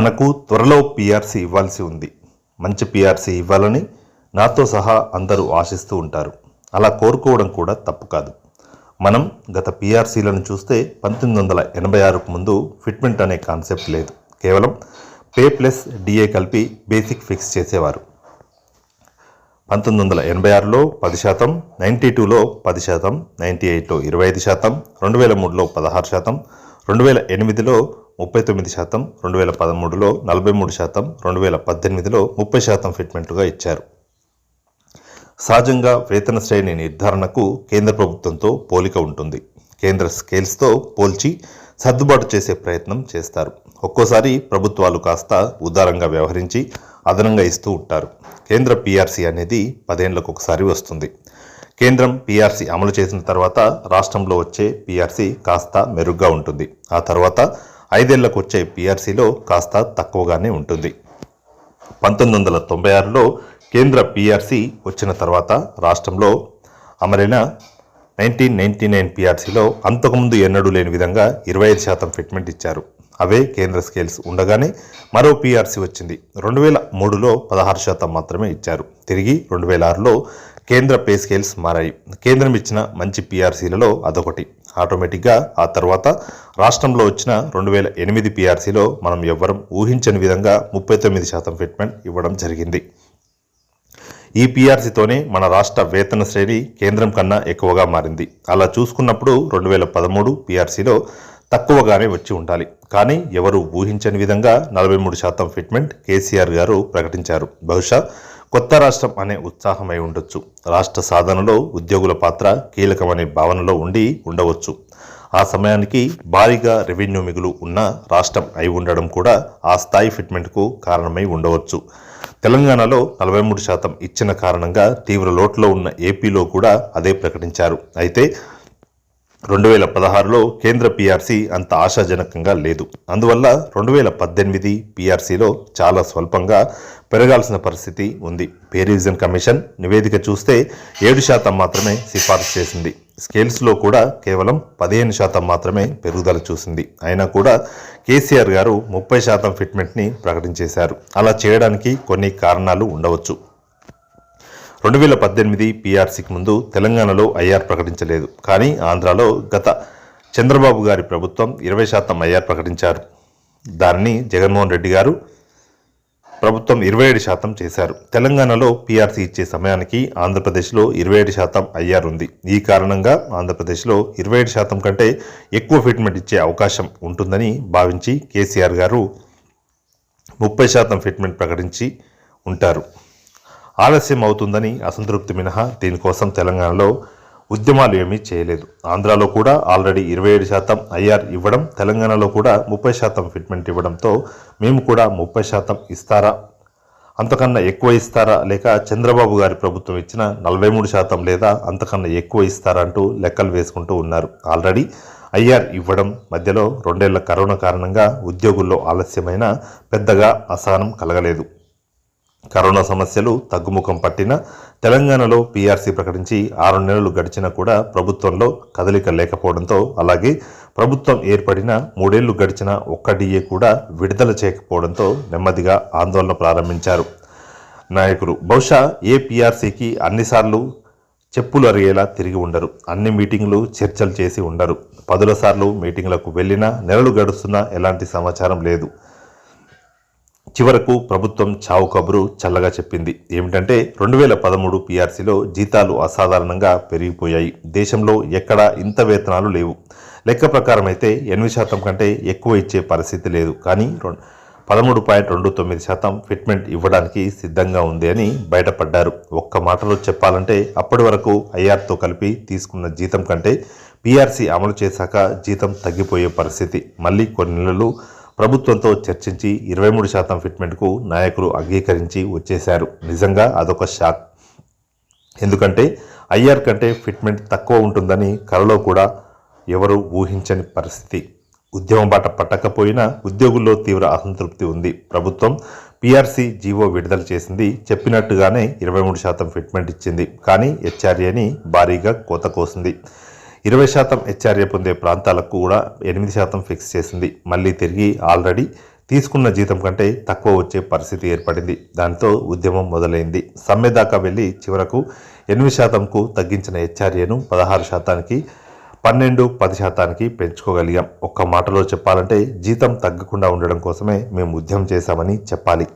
మనకు త్వరలో పీఆర్సీ ఇవ్వాల్సి ఉంది. మంచి పీఆర్సీ ఇవ్వాలని నాతో సహా అందరూ ఆశిస్తూ ఉంటారు. అలా కోరుకోవడం కూడా తప్పు కాదు. మనం గత పీఆర్సీలను చూస్తే పంతొమ్మిది వందల ఎనభై ఆరుకు ముందు ఫిట్మెంట్ అనే కాన్సెప్ట్ లేదు. కేవలం పే ప్లస్ డిఏ కలిపి బేసిక్ ఫిక్స్ చేసేవారు. పంతొమ్మిది వందల ఎనభై ఆరులో పది శాతం నైంటీ టూలో పది శాతం నైంటీ ఎయిట్లో ఇరవై ఐదు శాతం రెండు వేల మూడులో పదహారు శాతం రెండు వేల ఎనిమిదిలో ముప్పై తొమ్మిది శాతం రెండు వేల పదమూడులో నలభై మూడు శాతం రెండు వేల పద్దెనిమిదిలో ముప్పై శాతం ఫిట్మెంట్లుగా ఇచ్చారు. సహజంగా వేతన శ్రేణి నిర్ధారణకు కేంద్ర ప్రభుత్వంతో పోలిక ఉంటుంది. కేంద్ర స్కేల్స్తో పోల్చి సర్దుబాటు చేసే ప్రయత్నం చేస్తారు. ఒక్కోసారి ప్రభుత్వాలు కాస్త ఉదారంగా వ్యవహరించి అదనంగా ఇస్తూ ఉంటారు. కేంద్ర పీఆర్సీ అనేది పదేళ్ళకు ఒకసారి వస్తుంది. కేంద్రం పీఆర్సీ అమలు చేసిన తర్వాత రాష్ట్రంలో వచ్చే పీఆర్సీ కాస్త మెరుగ్గా ఉంటుంది. ఆ తర్వాత ఐదేళ్ళకు వచ్చే పీఆర్సీలో కాస్త తక్కువగానే ఉంటుంది. పంతొమ్మిది వందల తొంభై ఆరులో కేంద్ర పీఆర్సీ వచ్చిన తర్వాత రాష్ట్రంలో అమలైన నైన్టీన్ నైన్టీ నైన్ పీఆర్సీలో అంతకుముందు ఎన్నడూ లేని విధంగా ఇరవై ఐదు శాతం ఫిట్మెంట్ ఇచ్చారు. అవే కేంద్ర స్కేల్స్ ఉండగానే మరో పీఆర్సీ వచ్చింది. రెండు వేల మూడులో పదహారు శాతం మాత్రమే ఇచ్చారు. తిరిగి రెండు వేల ఆరులో కేంద్ర పే స్కేల్స్ మారాయి. కేంద్రం ఇచ్చిన మంచి పీఆర్సీలలో అదొకటి. ఆటోమేటిక్గా ఆ తర్వాత రాష్ట్రంలో వచ్చిన రెండు వేల ఎనిమిది పీఆర్సీలో మనం ఎవ్వరం ఊహించని విధంగా ముప్పై తొమ్మిది శాతం ఫిట్మెంట్ ఇవ్వడం జరిగింది. ఈ పీఆర్సీతోనే మన రాష్ట్ర వేతన శ్రేణి కేంద్రం కన్నా ఎక్కువగా మారింది. అలా చూసుకున్నప్పుడు రెండు వేల పదమూడు పీఆర్సీలో తక్కువగానే వచ్చి ఉండాలి. కానీ ఎవరు ఊహించని విధంగా నలభై మూడు శాతం ఫిట్మెంట్ కేసీఆర్ గారు ప్రకటించారు. బహుశా కొత్త రాష్ట్రం అనే ఉత్సాహమై ఉండొచ్చు. రాష్ట్ర సాధనలో ఉద్యోగుల పాత్ర కీలకమనే భావనలో ఉండి ఉండవచ్చు. ఆ సమయానికి భారీగా రెవెన్యూ మిగులు ఉన్న రాష్ట్రం అయి ఉండడం కూడా ఆ స్థాయి ఫిట్మెంట్కు కారణమై ఉండవచ్చు. తెలంగాణలో నలభై మూడు శాతం ఇచ్చిన కారణంగా తీవ్ర లోటులో ఉన్న ఏపీలో కూడా అదే ప్రకటించారు. అయితే రెండు వేల పదహారులో కేంద్ర పీఆర్సీ అంత ఆశాజనకంగా లేదు. అందువల్ల రెండు వేల పద్దెనిమిది పీఆర్సీలో చాలా స్వల్పంగా పెరగాల్సిన పరిస్థితి ఉంది. పే రివిజన్ కమిషన్ నివేదిక చూస్తే ఏడు శాతం మాత్రమే సిఫార్సు చేసింది. స్కేల్స్లో కూడా కేవలం పదిహేను శాతం మాత్రమే పెరుగుదల చూసింది. అయినా కూడా కేసీఆర్ గారు ముప్పై శాతం ఫిట్మెంట్ని ప్రకటించేశారు. అలా చేయడానికి కొన్ని కారణాలు ఉండవచ్చు. రెండు వేల పద్దెనిమిది పీఆర్సీకి ముందు తెలంగాణలో ఐఆర్ ప్రకటించలేదు. కానీ ఆంధ్రాలో గత చంద్రబాబు గారి ప్రభుత్వం ఇరవై శాతం ఐఆర్ ప్రకటించారు. దానిని జగన్మోహన్ రెడ్డి గారు ప్రభుత్వం ఇరవై ఏడు శాతం చేశారు. తెలంగాణలో పీఆర్సీ ఇచ్చే సమయానికి ఆంధ్రప్రదేశ్లో ఇరవై ఏడు శాతం ఐఆర్ ఉంది. ఈ కారణంగా ఆంధ్రప్రదేశ్లో ఇరవై ఏడు శాతం కంటే ఎక్కువ ఫిట్మెంట్ ఇచ్చే అవకాశం ఉంటుందని భావించి కేసీఆర్ గారు ముప్పై శాతం ఫిట్మెంట్ ప్రకటించి ఉంటారు. ఆలస్యం అవుతుందని అసంతృప్తి మినహా దీనికోసం తెలంగాణలో ఉద్యమాలు ఏమీ చేయలేదు. ఆంధ్రాలో కూడా ఆల్రెడీ ఇరవై ఏడు శాతం ఐఆర్ ఇవ్వడం తెలంగాణలో కూడా ముప్పై శాతం ఫిట్మెంట్ ఇవ్వడంతో మేము కూడా ముప్పై శాతం ఇస్తారా? అంతకన్నా ఎక్కువ ఇస్తారా? లేక చంద్రబాబు గారి ప్రభుత్వం ఇచ్చిన నలభై మూడు శాతం లేదా అంతకన్నా ఎక్కువ ఇస్తారా అంటూ లెక్కలు వేసుకుంటూ ఉన్నారు. ఆల్రెడీ ఐఆర్ ఇవ్వడం మధ్యలో రెండేళ్ళ కరోనా కారణంగా ఉద్యోగుల్లో ఆలస్యమైన పెద్దగా అసహనం కలగలేదు. కరోనా సమస్యలు తగ్గుముఖం పట్టిన తెలంగాణలో పీఆర్సీ ప్రకటించి ఆరు నెలలు గడిచినా కూడా ప్రభుత్వంలో కదలిక లేకపోవడంతో అలాగే ప్రభుత్వం ఏర్పడిన మూడేళ్ళు గడిచిన ఒక్క డిఏ కూడా విడుదల చేయకపోవడంతో నెమ్మదిగా ఆందోళన ప్రారంభించారు. నాయకులు బహుశా ఏ పీఆర్సీకి అన్నిసార్లు చెప్పులు అరిగేలా తిరిగి ఉండరు. అన్ని మీటింగ్లు చర్చలు చేసి ఉండరు. పదుల సార్లు మీటింగ్లకు వెళ్ళినా నెలలు గడుస్తున్నా ఎలాంటి సమాచారం లేదు. చివరకు ప్రభుత్వం చావు కబురు చల్లగా చెప్పింది. ఏమిటంటే రెండు వేల పదమూడు పీఆర్సీలో జీతాలు అసాధారణంగా పెరిగిపోయాయి. దేశంలో ఎక్కడా ఇంత వేతనాలు లేవు. లెక్క ప్రకారం అయితే ఎనిమిది శాతం కంటే ఎక్కువ ఇచ్చే పరిస్థితి లేదు. కానీ పదమూడు పాయింట్ రెండు తొమ్మిది శాతం ఫిట్మెంట్ ఇవ్వడానికి సిద్ధంగా ఉంది అని బయటపడ్డారు. ఒక్క మాటలో చెప్పాలంటే అప్పటి వరకు ఐఆర్తో కలిపి తీసుకున్న జీతం కంటే పీఆర్సీ అమలు చేశాక జీతం తగ్గిపోయే పరిస్థితి. మళ్ళీ కొన్ని నెలలు ప్రభుత్వంతో చర్చించి ఇరవై మూడు శాతం ఫిట్మెంట్కు నాయకులు అంగీకరించి వచ్చేశారు. నిజంగా అదొక షాక్. ఎందుకంటే ఐఆర్ కంటే ఫిట్మెంట్ తక్కువ ఉంటుందని కలలో కూడా ఎవరు ఊహించని పరిస్థితి. ఉద్యమం బాట పట్టకపోయినా ఉద్యోగుల్లో తీవ్ర అసంతృప్తి ఉంది. ప్రభుత్వం పీఆర్సీ జీవో విడుదల చేసింది. చెప్పినట్టుగానే ఇరవై మూడు శాతం ఫిట్మెంట్ ఇచ్చింది. కానీ హెచ్ఆర్ఏని భారీగా కోత కోసింది. ఇరవై శాతం హెచ్ఆర్ఏ పొందే ప్రాంతాలకు కూడా ఎనిమిది శాతం ఫిక్స్ చేసింది. మళ్ళీ తిరిగి ఆల్రెడీ తీసుకున్న జీతం కంటే తక్కువ వచ్చే పరిస్థితి ఏర్పడింది. దాంతో ఉద్యమం మొదలైంది. సమ్మె దాకా వెళ్ళి చివరకు ఎనిమిది శాతంకు తగ్గించిన హెచ్ఆర్ఏను పదహారు శాతానికి పన్నెండు పది శాతానికి పెంచుకోగలిగాం. ఒక్క మాటలో చెప్పాలంటే జీతం తగ్గకుండా ఉండడం కోసమే మేము ఉద్యమం చేశామని చెప్పాలి.